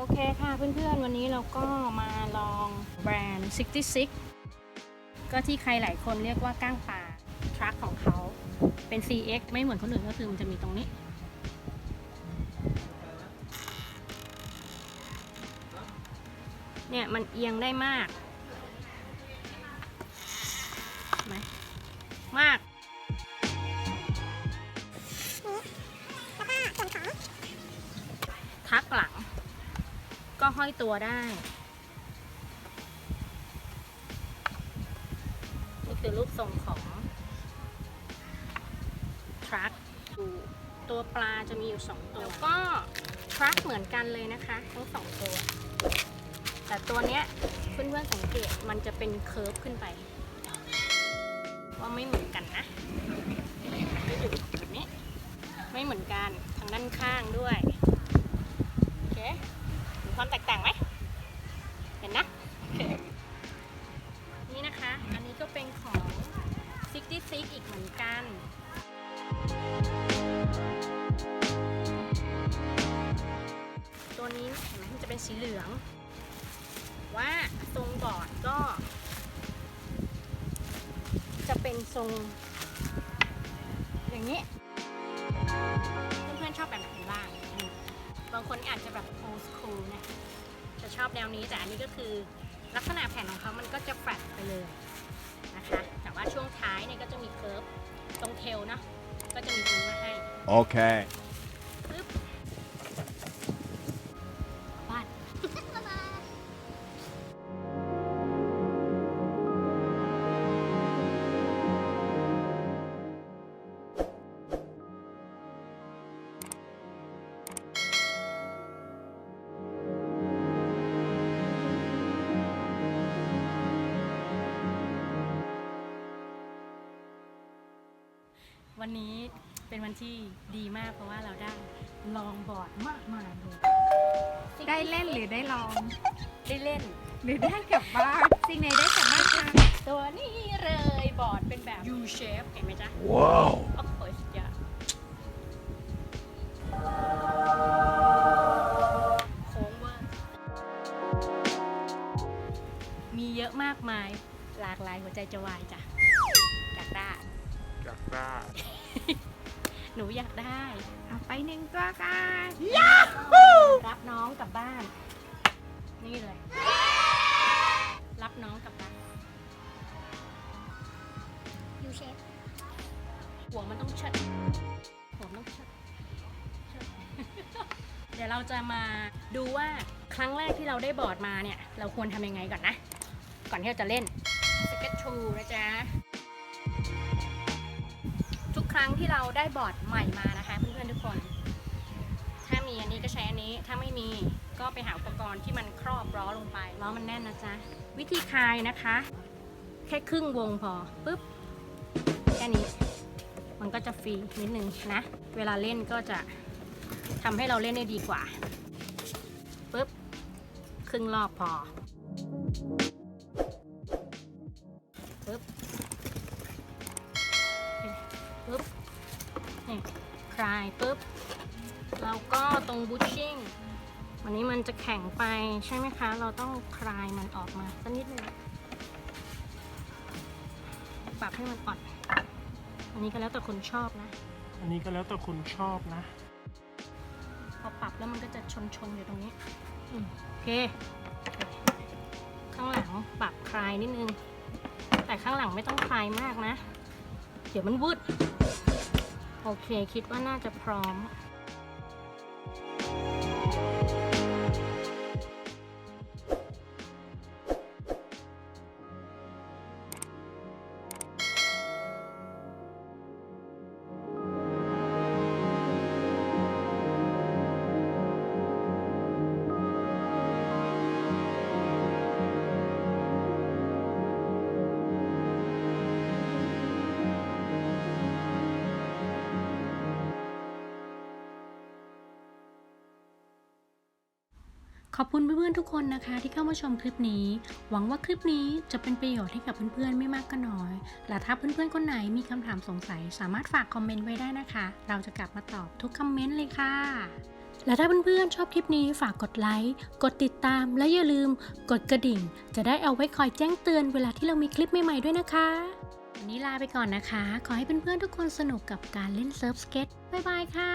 โอเคค่ะเพื่อนๆ วันนี้เราก็มาลองแบรนด์ 66 ก็ที่ใครหลายคนเรียกว่าก้างปลาทรัคของเขาเป็น CX ไม่เหมือนคนอื่นก็คือมันจะมีตรงนี้ เนี่ย มันเอียงได้มากไหมมาก ตัวได้นี่คือรูปทรงของทรัคตัวปลาจะมีอยู่สองตัวแล้วก็ทรัคเหมือนกันเลยนะคะ ทั้งสองตัว แต่ตัวเนี้ยเพื่อนๆสังเกตมันจะเป็นเคิร์ฟขึ้นไปว่าไม่เหมือนกันนะแบบนี้ไม่เหมือนกันทางด้านข้างด้วย โอเคมีความแตกต่างไหม 66 อีกเหมือนกันตัวนี้เห็นไหมมันจะเป็นสีเหลือง ว่าทรงบอร์ดก็ จะเป็นทรง อย่างนี้เพื่อนๆชอบแบบไหนบ้าง บางคนอาจจะแบบ old school นะ จะชอบแนวนี้แต่อันนี้ก็คือลักษณะแผ่นของเขามันก็จะแฟลตไปเลยนะคะ ว่าช่วงท้ายเนี่ยก็จะมีเคิร์ฟตรงเทลเนาะก็จะมีตรงนี้มาให้ Okay. วันนี้เป็นวันที่ดีมากเพราะว่าเราได้ลองบอร์ดมากมายเลยได้เล่นหรือได้ลอง ได้เล่น หรือได้กลับบ้านสิ่งไหนได้กลับบ้านคะตัวนี้เลยบอร์ดเป็นแบบ U shape เห็นไหมจ๊ะ Wow. โอ้โหสุดยอดโค้งเวอร์มีเยอะมากมายหลากหลายหัวใจจะวายจ้ะอยากได้ อยากได้ หนูอยากได้ เอาไปหนึ่งตัวกันรับน้องกลับบ้าน นี่เลย รับน้องกลับบ้านยูเชฟหัวมันต้องเชิดหัวมันต้องเชิดเชิดเดี๋ยวเราจะมาดูว่าครั้งแรกที่เราได้บอร์ดมาเนี่ย เราควรทำยังไงก่อนนะ ก่อนที่เราจะเล่นสเก็ตชูนะจ๊ะทุกค รั้งที่เราได้บอร์ดใหม่มานะคะเพื่อนๆทุกคน ถ้ามีอันนี้ก็ใช้อันนี้ ถ้าไม่มีก็ไปหาอุปกรณ์ที่มันครอบล้อลงไปล้อมันแน่นนะจ๊ะ วิธีคลายนะคะ แค่ครึ่งวงพอปุ๊บแค่นี้ มันก็จะฟรีนิดนึงนะ เวลาเล่นก็จะทำให้เราเล่นได้ดีกว่าปุ๊บครึ่งรอบพอปุ๊บ นี่คลายปุ๊บ แล้วก็ตรงบูชชิ่งวันนี้มันจะแข็งไปใช่ไหมคะ เราต้องคลายมันออกมาสักนิดนึงปรับให้มันอ่อน อันนี้ก็แล้วแต่คนชอบนะ อันนี้ก็แล้วแต่คนชอบนะ พอปรับแล้วมันก็จะชนชนๆอยู่ตรงนี้อืมโอเค ข้างหลังปรับคลายนิดนึง แต่ข้างหลังไม่ต้องคลายมากนะ เดี๋ยวมันวืด โอเค คิดว่าน่าจะพร้อม ขอบคุณเพื่อนๆทุกคนนะคะ ที่เข้ามาชมคลิปนี้ หวังว่าคลิปนี้จะเป็นประโยชน์ให้กับเพื่อนๆไม่มากก็น้อย และถ้าเพื่อนๆคนไหนมีคำถามสงสัย สามารถฝากคอมเมนต์ไว้ได้นะคะ เราจะกลับมาตอบทุกคอมเมนต์เลยค่ะ และถ้าเพื่อนๆชอบคลิปนี้ฝากกดไลค์ กดติดตาม และอย่าลืม กดกระดิ่ง จะได้เอาไว้คอยแจ้งเตือนเวลาที่เรามีคลิปใหม่ๆด้วยนะคะวันนี้ลาไปก่อนนะคะ ขอให้เพื่อนๆทุกคนสนุกกับการเล่นเซิร์ฟสเก็ตบ๊ายบายค่ะ